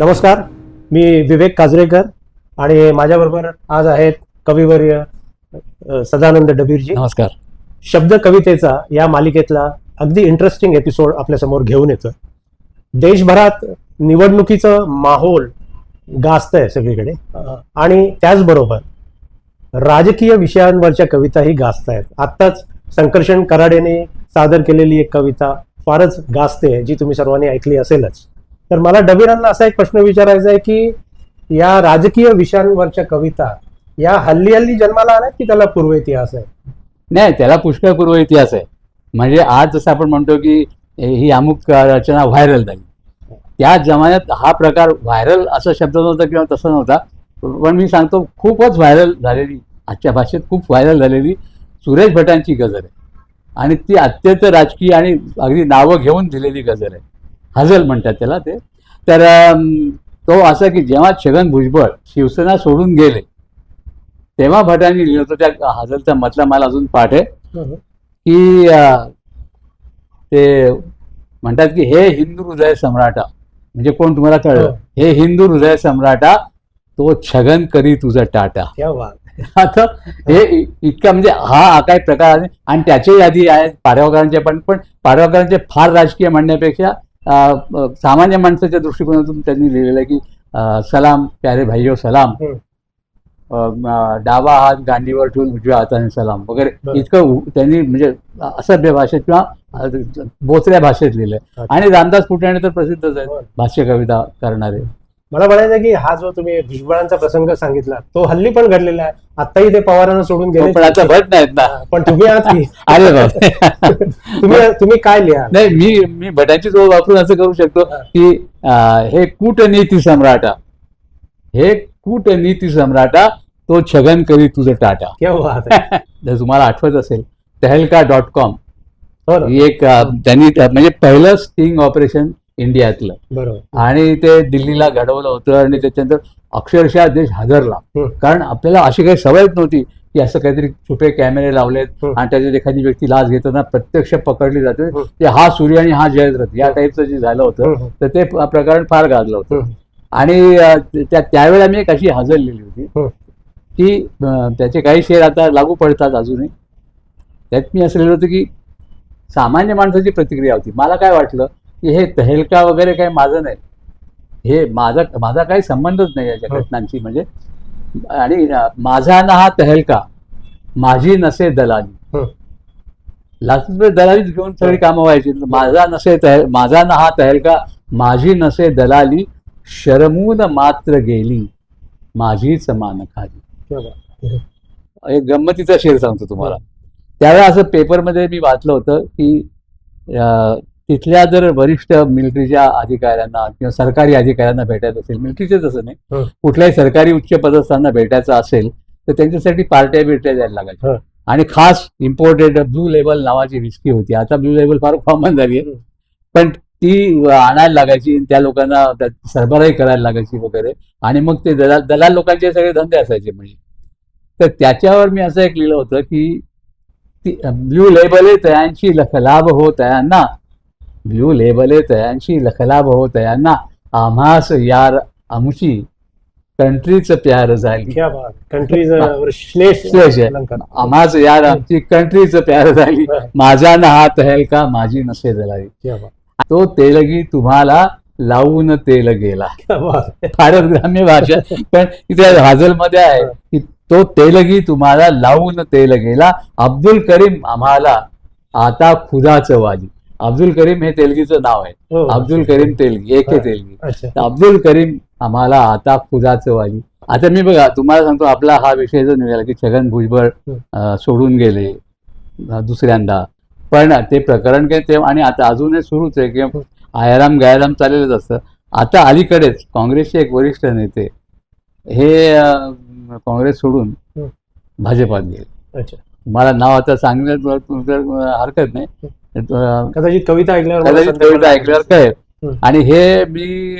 नमस्कार मी विवेक काजरेकर आणि माझ्याबरोबर आज आहेत कविवर्य सदानंद डबीरजी. नमस्कार. शब्द कवितेचा या मालिकेतला अगदी इंटरेस्टिंग एपिसोड आपल्यासमोर घेऊन येतं देशभरात निवडणुकीचं माहोल गाजतंय सगळीकडे. अ, आणि त्याचबरोबर राजकीय विषयांवरच्या कविताही गाजत आहेत आत्ताच संकर्षण कराडेने सादर केलेली एक कविता फारच गाजते जी तुम्ही सर्वांनी ऐकली असेलच. तर मला डबीरांना असा एक प्रश्न विचारायचा आहे की या राजकीय विषयांवरच्या कविता या हल्ली हल्ली जन्माला आल्या की त्याला पूर्व इतिहास आहे? नाही त्याला पुष्कळ पूर्व इतिहास आहे. म्हणजे आज जसं आपण म्हणतो की ही अमुक रचना व्हायरल झाली. त्या जमान्यात हा प्रकार व्हायरल असा शब्द नव्हता किंवा तसा नव्हता. पण मी सांगतो खूपच व्हायरल झालेली आजच्या भाषेत खूप व्हायरल झालेली सुरेश भटांची गजल आहे. आणि ती अत्यंत राजकीय आणि अगदी नावं घेऊन दिलेली गजल आहे. हजल म्हणतात त्याला ते. तर तो असं की जेव्हा छगन भुजबळ शिवसेना सोडून गेले तेव्हा भटांनी लिहिलं होतं त्या हजलचा मतला मला अजून पाठ आहे. की ते म्हणतात की हे हिंदू हृदय सम्राटा म्हणजे कोण तुम्हाला कळलं? हो. हे हिंदू हृदय सम्राटा तो छगन करी तुझा टाटा. क्या बात. आता हे इतका म्हणजे हा काय प्रकार आहे. आणि त्याचे आधी आहेत पाडगावकरांचे पण पण पाडगावकरांचे फार राजकीय म्हणण्यापेक्षा सामान्य माणसाच्या दृष्टिकोनातून त्यांनी लिहिलेलं आहे की सलाम प्यारे भाईयो सलाम डावा हात गांडीवर ठेवून उजव्या हाताने सलाम वगैरे. इतकं त्यांनी म्हणजे असभ्य भाषेत किंवा बोचऱ्या भाषेत लिहिलंय. आणि रामदास फुटाणे तर प्रसिद्धच आहेत. भाष्य कविता करणारे मला म्हणायचं की हा जो तुम्ही भुजबळांचा प्रसंग सांगितला तो हल्ली पण घडलेला आहे. आताही ते पवारांना सोडून गेले. पण आता भट नाहीत ना. पण तुम्ही आहात अरे तुम्ही तुम्ही काय लिहा? नाही मी मी भटांची जोड वापरून असं करू शकतो की हे कूटनीती सम्राटा. हे कूटनीती सम्राटा तो छगन करी तुझं टाटा. जर तुम्हाला आठवत असेल तहलका डॉट कॉम. हो एक त्यांनी म्हणजे पहिलं स्टिंग ऑपरेशन इंडियातलं बरोबर आणि ते दिल्लीला घडवलं होतं आणि त्याच्यानंतर अक्षरशः देश हादरला हम्म. कारण आपल्याला अशी काही सवयच नव्हती की असं काहीतरी छुपे कॅमेरे लावलेत. आणि त्याच्यात एखादी व्यक्ती लाच घेताना प्रत्यक्ष पकडली जाते. ते हा सूर्य आणि हा जयद्रथ या टाईपचं जे झालं होतं. तर ते प- प्रकरण फार गाजलं होतं. आणि अं, त्या त्यावेळेला मी एक अशी हजर लिहिली होती. की अं, त्याचे काही शेर आता लागू पडतात अजूनही त्यात मी असं लिहिलं होतं की सामान्य माणसाची प्रतिक्रिया होती मला काय वाटलं की हे तहेलका वगैरे काही माझं नाही. हे माझा माझा काही संबंधच नाही याच्या हं. घटनांची म्हणजे आणि माझा ना हा तहेलका माझी नसे दलाली. हं. लाचलुचपत दलालीच घेऊन सगळी कामं व्हायची. माझा नसे तह माझा ना हा तहेलका माझी नसे दलाली शरमून मात्र गेली माझीच मान खाली. एक गंमतीचा शेर सांगतो तुम्हाला. त्यावेळेला असं पेपरमध्ये मी वाचलं होतं की तिथल्या जर वरिष्ठ मिलिटरीच्या अधिकाऱ्यांना किंवा सरकारी अधिकाऱ्यांना भेटायचं असेल मिलिटरीचेच असं नाही. कुठल्याही सरकारी उच्च पदस्थांना भेटायचं असेल तर त्यांच्यासाठी पार्ट्या बिर्ट्या द्यायला लागायच्या. आणि खास इम्पोर्टेड ब्लू लेबल नावाची विस्की होती आता ब्लू लेबल फार कॉमन झाली आहे. पण ती आणायला लागायची त्या लोकांना सरबराही करायला लागायची वगैरे आणि मग ते दलाल दलाल लोकांचे सगळे धंदे असायचे म्हणजे तर त्याच्यावर मी असं एक लिहिलं होतं की ती ब्ल्यू लेबले तयांची लखलाभ हो तयांना ब्ल्यू लेबले तयांची लखलाभ हो तयांना आम्हास यार आमची कंट्रीच प्यार झाली श्लेष. आम्हास यार आमची कंट्रीच प्यार झाली. माझा ना हा तहेल का माझी नसे दलाली क्या बात। तो तेलगी तुम्हाला लावून तेल गेला। क्या बात फारच ग्राम्य भाषा। पण इथे हाजलमध्ये आहे की तो तेलगी तुम्हाला लावून तेल गेला. अब्दुल करीम आम्हाला आता खुदाचं वाली अब्दुल करीम हे तेलगीचं नाव आहे. हो. अब्दुल करीम तेलगी एक हे हा. तेलगी. अब्दुल करीम आम्हाला आता खुदाचं वाली. आता मी बघा तुम्हाला सांगतो आपला हा विषय जो निघाला की छगन भुजबळ हं. सोडून गेले दुसऱ्यांदा. पण ते प्रकरण काही ते आणि आता अजूनही सुरूच आहे की आयाराम गायाराम चाललेलंच असतं. आता अलीकडेच काँग्रेसचे एक वरिष्ठ नेते हे काँग्रेस सोडून हं. भाजपात गेले. मला नाव आता सांगण्यात हरकत नाही. कदाचित कविता ऐकल्यावर कदाचित कविता ऐकल्यावर काय. आणि हे मी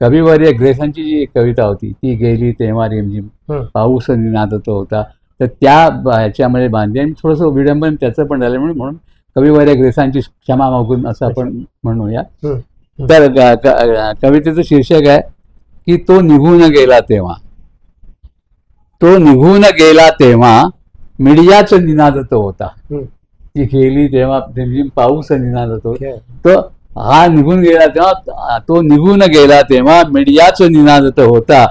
कविवर्य ग्रेसांची जी कविता होती ती गेली तेव्हा रिमझिम. पाऊस निनादत होता. तर त्या ह्याच्यामध्ये बांधली आणि थोडंसं विडंबन त्याचं पण झालं म्हणून म्हणून कविवर्य ग्रेसांची क्षमा मागून असं आपण म्हणूया. तर कवितेचं शीर्षक आहे की तो निघून गेला तेव्हा. तो निघून गेला तेव्हा मीडियाच निनाद तो होता. ती गेली तेव्हा रिमझिम पाऊस निनाद तो Okay. तो हा निघून गेला तेव्हा तो निघून गेला तेव्हा मीडियाच निनाद होता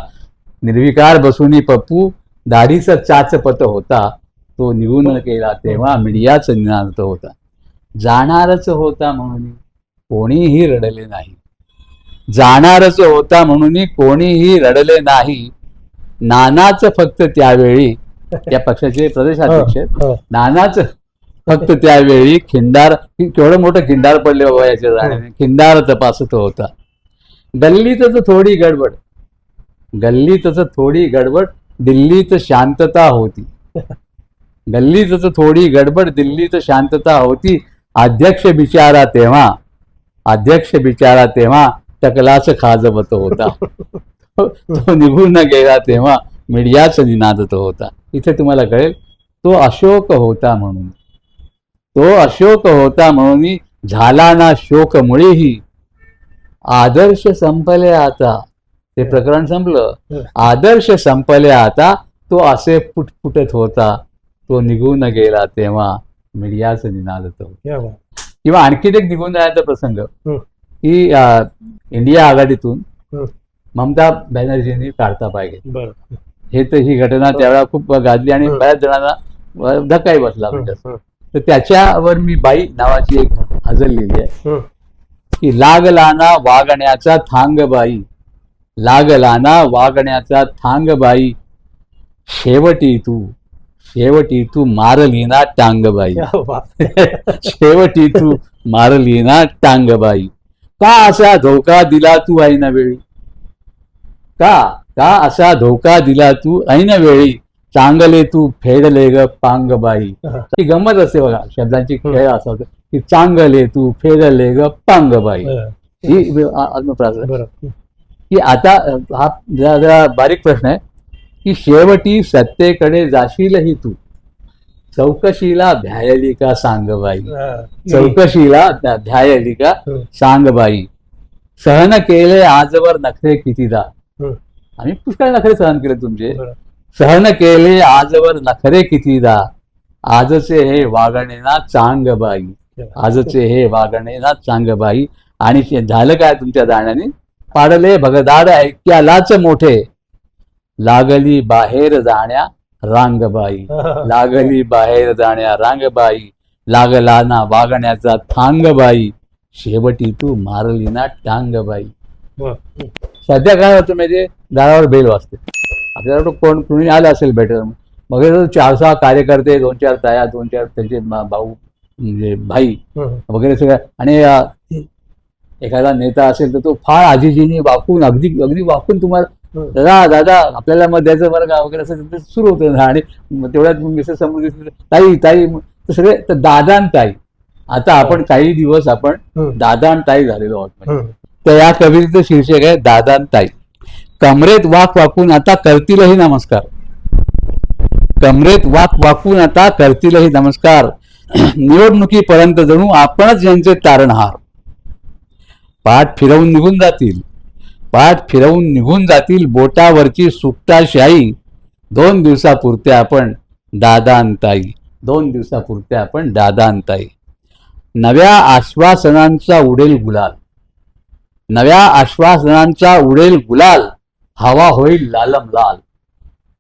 निर्विकार बसुनी पप्पू दाढीचा चाचपत होता तो निघून गेला तेव्हा मीडियाच निनाद होता जाणारच होता म्हणून कोणीही रडले नाही जाणारच होता म्हणून कोणीही रडले नाही नानाच फक्त त्यावेळी त्या पक्षाचे प्रदेशाध्यक्ष. हो, हो. नानाच फक्त त्यावेळी खिंडार केवढं मोठं खिंडार पडले बाबा याच्या जाण्याने खिंडार तपासत होता. गल्लीतच थोडी गडबड. गल्लीतच थोडी गडबड दिल्लीत शांतता होती. गल्लीतच थोडी गडबड दिल्लीत शांतता होती. अध्यक्ष बिचारा तेव्हा अध्यक्ष बिचारा तेव्हा टकलाच खाजवत होता. तो निघून गेला तेव्हा मीडियाच निनादत होता. इथे तुम्हाला कळेल तो अशोक होता म्हणून. तो अशोक होता म्हणून झाला ना शोक मुळेही आदर्श संपले आता. ते प्रकरण संपलं. आदर्श संपले आता तो असे फुटफुटत होता. तो निघून गेला तेव्हा मीडियाच निनादत होता क्या बात. किंवा आणखीन एक निघून जाण्याचा प्रसंग. की इंडिया आघाडीतून. ममता बॅनर्जींनी काढता पाहिजे हे तर ही घटना त्यावेळेला खूप गाजली आणि. बऱ्याच जणांना धक्काही बसला तर त्याच्यावर मी बाई नावाची एक हजर लिहिली आहे. की लागलाना वागण्याचा थांग बाई लागलाना वागण्याचा थांग बाई शेवटी तू शेवटी तू मारलीना टांगबाई. क्या बात. शेवटी तू मारलीना टांगबाई. का असा धोका दिला तू ऐन वेळी का का असा धोका दिला तू ऐन वेळी चांगले तू फेडले ग पांगबाई ही गंमत असते बघा शब्दांची खेळ असा होतो की चांगले तू फेडले ग पांगबाई. ही. की आता हा जरा बारीक प्रश्न आहे की शेवटी सत्तेकडे जाशीलही तू चौकशीला भ्यायली का सांग बाई हा. चौकशीला ध्यायली का हम्म. सांग बाई सहन केले आजवर नखरे कितीदा. आम्ही पुष्कळ नखरे सहन केले तुमचे. सहन केले आजवर नखरे कितीदा? आजचे हे वागणे ना चांग बाई आजचे हे वागणे ना चांग बाई आणि ते झालं काय तुमच्या दाण्याने? पाडले भगदाड ऐक्यालाच मोठे. लागली बाहेर जाण्या रांगबाई. लागली बाहेर जाण्या रांगबाई. लागला ना वागण्याचा थांगबाई. शेवटी तू मारली ना टांगबाई. सध्या काय होतं म्हणजे दारावर बेल वाजते. आपल्याला कोण कुणी आलं असेल बेटर मग चार सहा कार्यकर्ते दोन चार ताया दोन चार त्यांचे भाऊ म्हणजे भाई. वगैरे सगळं आणि एखादा नेता असेल तर तो फार आजीजीने वाकून अगदी अगदी वाकून तुम्हाला. दादा दादा आपल्याला मग द्यायचं बरं का वगैरे असं सुरू होतं ना. आणि तेवढ्यात मिसेस समोर ताई ताई सगळे तर दादा आणि ताई आता आपण काही दिवस आपण. दादा आणि ताई झालेलो आहोत. तर या कवितेचं शीर्षक आहे दादा आणि ताई कमरेत वाक वाकून आता करतीलही नमस्कार. कमरेत वाक वाकून आता करतीलही नमस्कार. निवडणुकीपर्यंत जणू आपणच यांचे तारणहार. पाठ फिरवून निघून जातील. पाठ फिरवून निघून जातील बोटावरची सुकटाशाही दोन दिवसापुरते आपण दादा दोन दिवसापुरते आपण दादा आणि नव्या आश्वासनांचा उडेल गुलाल. नव्या आश्वासनांचा उडेल गुलाल. हवा होईल लालम लाल.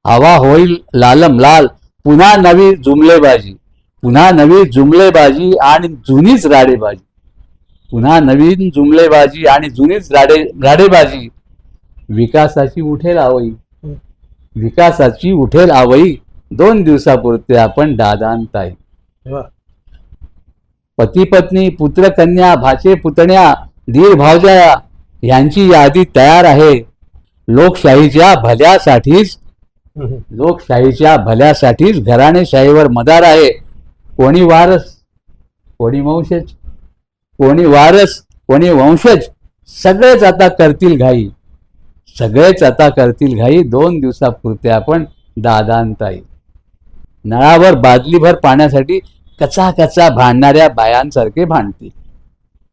हवा होईल लालम लाल. पुन्हा नवी जुमलेबाजी. पुन्हा नवी जुमलेबाजी आणि जुनीच राडेबाजी. पुन्हा नवीन जुमलेबाजी आणि जुनीच राडे राडेबाजी. विकासाची उठेल आवई. विकासाची उठेल आवई. दोन दिवसापुरते आपण दादांताई. पती पत्नी पुत्र कन्या भाचे पुतण्या धीर भावजा यांची यादी तयार आहे. लोकशाहीच्या भल्यासाठीच. लोकशाहीच्या भल्यासाठीच घराणेशाहीवर मदार आहे. कोणी वारस कोणी वंशज कोणी वारस कोणी वंशज सगळेच आता करतील घाई. सगळेच आता करतील घाई. दोन दिवसापुरते आपण दादांताई. नळावर बादलीभर पाण्यासाठी कचा कचा भांडणाऱ्या बायांसारखे भांडतील.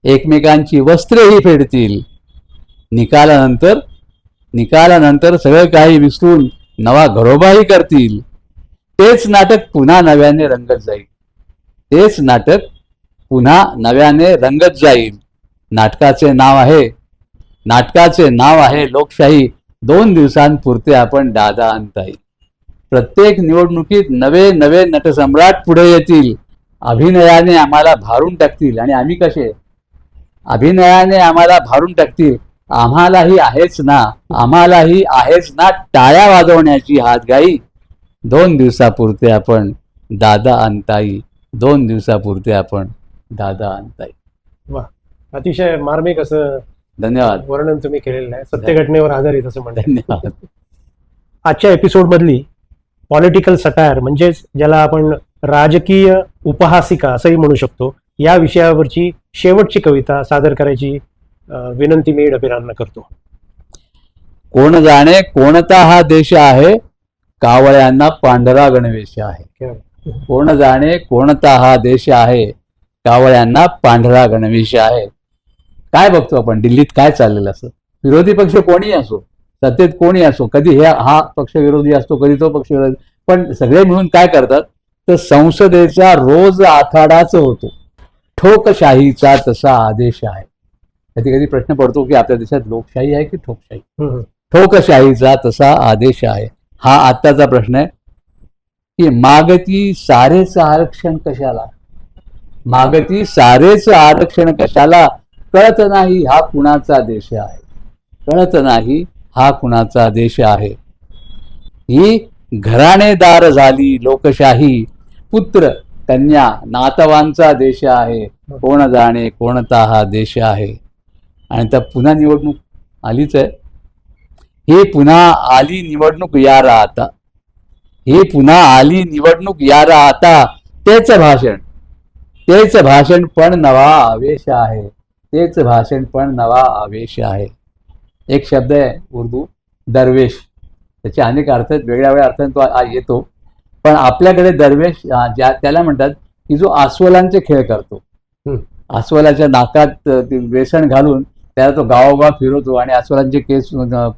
एकमेकांची वस्त्रेही फेडतील. निकालानंतर निकालानंतर सगळं काही विसरून नवा घरोबाही करतील. तेच नाटक पुन्हा नव्याने रंगत जाईल. तेच नाटक पुन्हा नव्याने रंगत जाईल. नाटकाचे नाव आहे नाटकाचे नाव आहे लोकशाही. दोन दिवसांपुरते आपण दादा आणता प्रत्येक निवडणुकीत नवे नवे नटसम्राट पुढे येतील. अभिनयाने आम्हाला भारून टाकतील. आणि आम्ही कसे? अभिनयाने आम्हाला भारून टाकतील. आम्हालाही आहेच ना आम्हालाही आहेच ना टाळ्या वाजवण्याची हातगाई दोन दिवसापुरते आपण दादा आणताई दोन दिवसापुरते आपण दादा आणताई अतिशय मार्मिक असं धन्यवाद. वर्णन तुम्ही केलेलं आहे. सत्य घटनेवर आधारित असं म्हणतात. धन्यवाद. आजच्या एपिसोडमधली पॉलिटिकल सटायर म्हणजेच ज्याला आपण राजकीय उपहासिका असंही म्हणू शकतो या विषयावरची शेवटची कविता सादर करायची विनंती मी डबेरांना करतो. कोण जाणे कोणता हा देश आहे? कावळ्यांना पांढरा गणवेश आहे. कोण जाणे कोणता हा देश आहे? कावळ्यांना पांढरा गणवेश आहे. काय बघतो आपण? दिल्लीत काय चाललेलं असं? विरोधी पक्ष कोणी असो सत्तेत कोणी असो कधी हे हा पक्ष विरोधी असतो कधी तो पक्ष विरोधी पण सगळे मिळून काय करतात? तर संसदेचा रोज आखाडाच होतो. ठोकशाहीचा तसा आदेश आहे. कधी कधी प्रश्न पडतो की आपल्या देशात लोकशाही आहे की ठोकशाही. ठोकशाहीचा तसा आदेश आहे. हा आत्ताचा प्रश्न आहे. की मागती सारेच आरक्षण कशाला? मागती सारेच आरक्षण कशाला? कळत नाही हा कुणाचा देश आहे. कळत नाही हा कुणाचा देश आहे. ही घराणेदार झाली लोकशाही. पुत्र कन्या नातवांचा देश आहे. कोण जाणे कोणता हा देश आहे? आणि तर पुन्हा निवडणूक आलीच आहे. ही पुन्हा आली निवडणूक या राहता. ही पुन्हा आली निवडणूक या राहता. तेच भाषण. तेच भाषण पण नवा आवेश आहे. तेच भाषण पण नवा आवेश आहे. एक शब्द आहे उर्दू दरवेश. त्याचे अनेक अर्थ आहेत. वेगळ्या वेगळ्या अर्थाने तो येतो. पण आपल्याकडे दरवेश ज्या त्याला म्हणतात की जो अस्वलांचे खेळ करतो. हम्म. अस्वलाच्या नाकात बेसन घालून त्याला तो गावोगाव फिरवतो आणि अस्वलांचे केस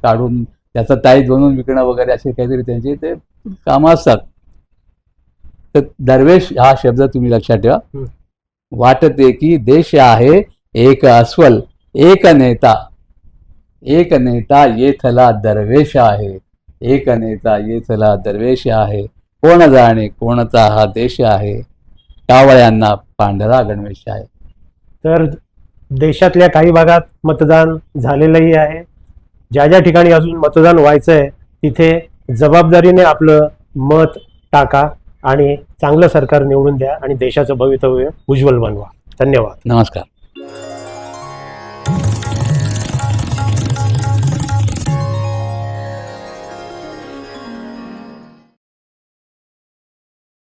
काढून त्याचा ताई बनवून विकणं वगैरे असे काहीतरी त्यांचे ते कामं असतात. तर दरवेश हा शब्द तुम्ही लक्षात ठेवा. वाटते की देश आहे एक अस्वल एक नेता एक नेता येथला दरवेश आहे एक नेता येथला दरवेश आहे. कोण जाणे कोणता हा देश आहे? कावळ्यांना पांढरा गणवेश आहे. तर देशातल्या काही भागात मतदान झालेलंही आहे. ज्या ज्या ठिकाणी अजून मतदान व्हायचं आहे तिथे जबाबदारीने आपलं मत टाका आणि चांगलं सरकार निवडून द्या आणि देशाचं भवितव्य उज्ज्वल बनवा. धन्यवाद. नमस्कार.